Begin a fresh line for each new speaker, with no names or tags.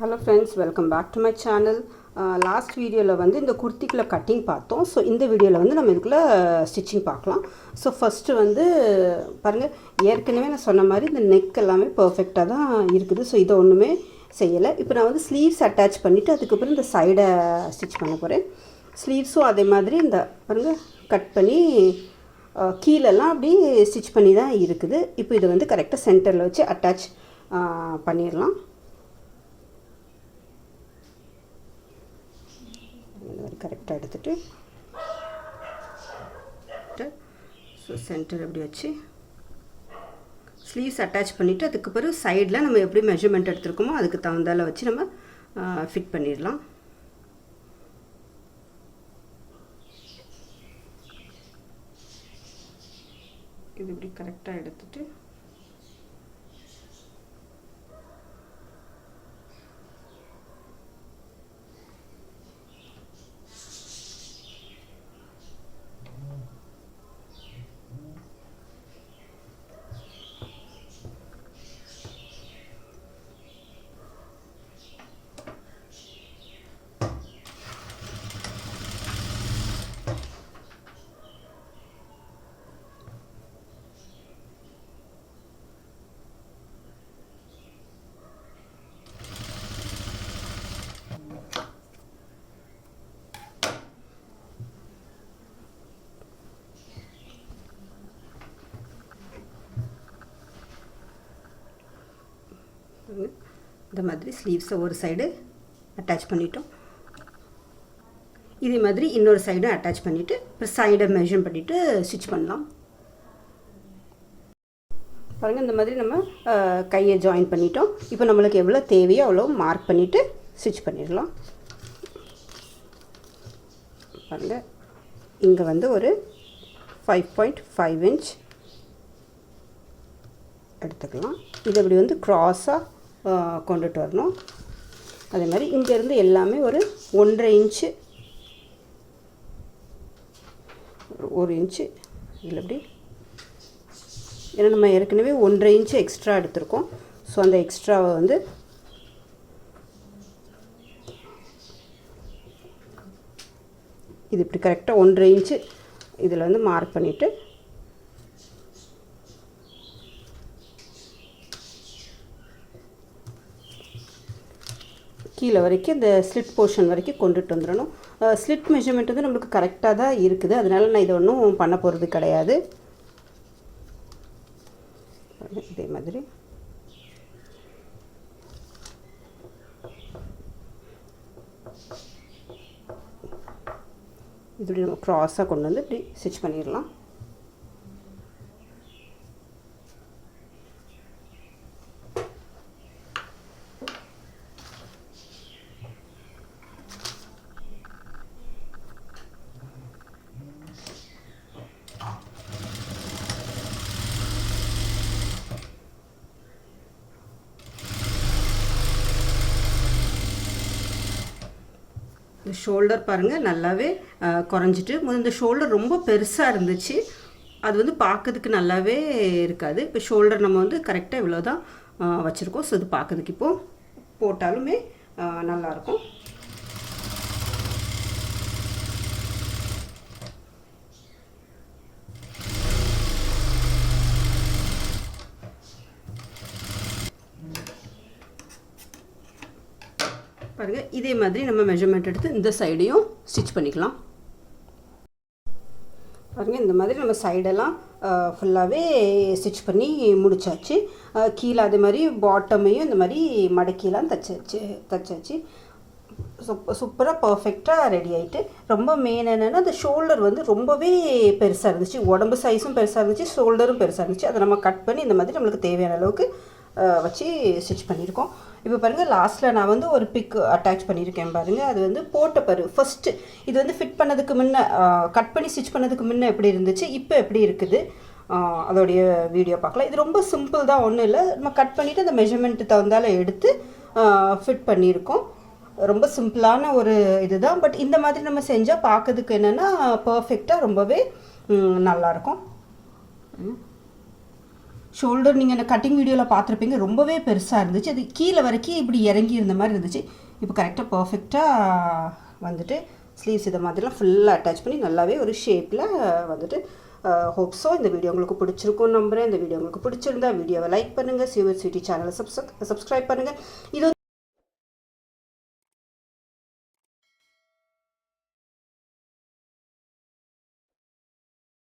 Hello friends welcome back to my channel last வீடியோவில் வந்து இந்த குர்த்திக்குள்ளே கட்டிங் பார்த்தோம். ஸோ இந்த வீடியோவில் வந்து நம்ம இதுக்குள்ளே ஸ்டிச்சிங் uh, பார்க்கலாம். ஸோ ஃபஸ்ட்டு வந்து பாருங்கள் ஏற்கனவே நான் சொன்ன மாதிரி இந்த நெக் எல்லாமே பர்ஃபெக்டாக தான் இருக்குது. ஸோ இதை ஒன்றுமே செய்யலை. இப்போ நான் வந்து ஸ்லீவ்ஸ் அட்டாச் பண்ணிவிட்டு அதுக்கப்புறம் இந்த சைடை ஸ்டிச் பண்ண போகிறேன் ஸ்லீவ்ஸும் அதே மாதிரி இந்த பாருங்கள் கட் பண்ணி uh, கீழெல்லாம் அப்படி ஸ்டிச் பண்ணி தான் இருக்குது. இப்போ இதை வந்து கரெக்டாக சென்டரில் வச்சு அட்டாச் uh, பண்ணிடலாம் இந்த மாதிரி கரெக்டாக எடுத்துகிட்டு ஸோ சென்டர் எப்படி வச்சு ஸ்லீவ்ஸ் அட்டாச் பண்ணிவிட்டு அதுக்கு பிறகு சைடில் நம்ம எப்படி மெஷர்மெண்ட் எடுத்துருக்கோமோ அதுக்கு தகுந்தால வச்சு நம்ம ஃபிட் பண்ணிடலாம். இது இப்படி கரெக்டாக எடுத்துகிட்டு இந்த மாதிரி ஸ்லீவ்ஸை ஒரு சைடு அட்டாச் பண்ணிட்டோம். இதே மாதிரி இன்னொரு சைடும் அட்டாச் பண்ணிவிட்டு அப்புறம் சைடை மெஷர் பண்ணிவிட்டு ஸ்டிச் பண்ணலாம். பாருங்கள் இந்த மாதிரி நம்ம கையை ஜாயின் பண்ணிட்டோம். இப்போ நம்மளுக்கு எவ்வளோ தேவையோ அவ்வளோ மார்க் பண்ணிவிட்டு ஸ்டிச் பண்ணிடலாம். பாருங்கள் இங்கே வந்து ஒரு ஃபைவ் பாயிண்ட் ஃபைவ் இன்ச் எடுத்துக்கலாம். இது இப்படி வந்து க்ராஸாக கொண்டுட்டு வரணும். அதே மாதிரி இங்கேருந்து எல்லாமே ஒரு ஒன்றரை இன்ச்சு ஒரு- இன்ச்சு இதில் எப்படி? ஏன்னா நம்ம ஏற்கனவே ஒன்றரை இன்ச்சு எக்ஸ்ட்ரா எடுத்திருக்கோம். ஸோ அந்த எக்ஸ்ட்ராவை வந்து இது இப்படி கரெக்டாக ஒன்றரை இன்ச்சு இதில் வந்து மார்க் பண்ணிவிட்டு கீழே வரைக்கும் இந்த ஸ்லிட் போர்ஷன் வரைக்கும் கொண்டுட்டு வந்துடணும். ஸ்லிட் மெஷர்மெண்ட் வந்து நம்மளுக்கு கரெக்டாக தான் இருக்குது. அதனால் நான் இதை ஒன்றும் பண்ண போகிறது கிடையாது. இதே மாதிரி. இது இப்படி நம்ம க்ராஸாக கொண்டு வந்து இப்படி ஸ்டிச் பண்ணிடலாம். இந்த ஷோல்டர் பாருங்கள் நல்லாவே குறைஞ்சிட்டு. இந்த ஷோல்டர் ரொம்ப பெருசாக இருந்துச்சு. அது வந்து பார்க்கறதுக்கு நல்லாவே இருக்காது. இப்போ ஷோல்டர் நம்ம வந்து கரெக்டாக இவ்வளோ தான் வச்சுருக்கோம். ஸோ இது பார்க்கறதுக்கு இப்போது போட்டாலுமே நல்லாயிருக்கும். பாருங்கள் இதே மாதிரி நம்ம மெஷர்மெண்ட் எடுத்து இந்த சைடையும் ஸ்டிச் பண்ணிக்கலாம். பாருங்கள் இந்த மாதிரி நம்ம சைடெல்லாம் ஃபுல்லாகவே ஸ்டிச் பண்ணி முடிச்சாச்சு. கீழே அதே மாதிரி பாட்டமையும் இந்த மாதிரி மடக்கிலாம் தச்சாச்சு தச்சாச்சு. சூப்ப சூப்பராக பர்ஃபெக்டாக ரெடி ஆகிட்டு ரொம்ப மெயின் என்னென்னா அந்த ஷோல்டர் வந்து ரொம்பவே பெருசாக இருந்துச்சு. உடம்பு சைஸும் பெருசாக இருந்துச்சு ஷோல்டரும் பெருசாக இருந்துச்சு. அதை நம்ம கட் பண்ணி இந்த மாதிரி நம்மளுக்கு தேவையான அளவுக்கு வச்சு ஸ்டிச் பண்ணியிருக்கோம். இப்போ பாருங்கள் லாஸ்ட்டில் நான் வந்து ஒரு பிக் அட்டாச் பண்ணியிருக்கேன் பாருங்கள் அது வந்து போட்ட பரு ஃபஸ்ட்டு இது வந்து ஃபிட் பண்ணதுக்கு முன்னே கட் பண்ணி ஸ்டிச் பண்ணதுக்கு முன்னே எப்படி இருந்துச்சு இப்போ எப்படி இருக்குது? அதோடைய வீடியோ பார்க்கலாம். இது ரொம்ப சிம்பிள் தான் ஒன்றும் இல்லை. நம்ம கட் பண்ணிவிட்டு அந்த மெஷர்மெண்ட்டு தகுந்தால எடுத்து ஃபிட் பண்ணியிருக்கோம். ரொம்ப சிம்பிளான ஒரு இதுதான். பட் இந்த மாதிரி நம்ம செஞ்சால் பார்க்கறதுக்கு என்னென்னா பர்ஃபெக்டாக ரொம்பவே நல்லாயிருக்கும். ம். ஷோல்டர் நீங்கள் அந்த கட்டிங் வீடியோவில் பார்த்துருப்பீங்க. ரொம்பவே பெருசாக இருந்துச்சு. அது கீழே வரைக்கும் இப்படி இறங்கி இருந்த மாதிரி இருந்துச்சு. இப்போ கரெக்டாக பர்ஃபெக்டாக வந்துட்டு ஸ்லீவ்ஸ் இதை மாதிரிலாம் ஃபுல்லாக அட்டாச் பண்ணி நல்லாவே ஒரு ஷேப்பில் வந்துட்டு ஹோப்ஸோ இந்த வீடியோ உங்களுக்கு பிடிச்சிருக்கும் நம்புகிறேன் இந்த வீடியோ உங்களுக்கு பிடிச்சிருந்தா வீடியோவை லைக் பண்ணுங்கள் சிவர் சிட்டி சேனலை சப்ஸ்கிரைப் பண்ணுங்கள் இது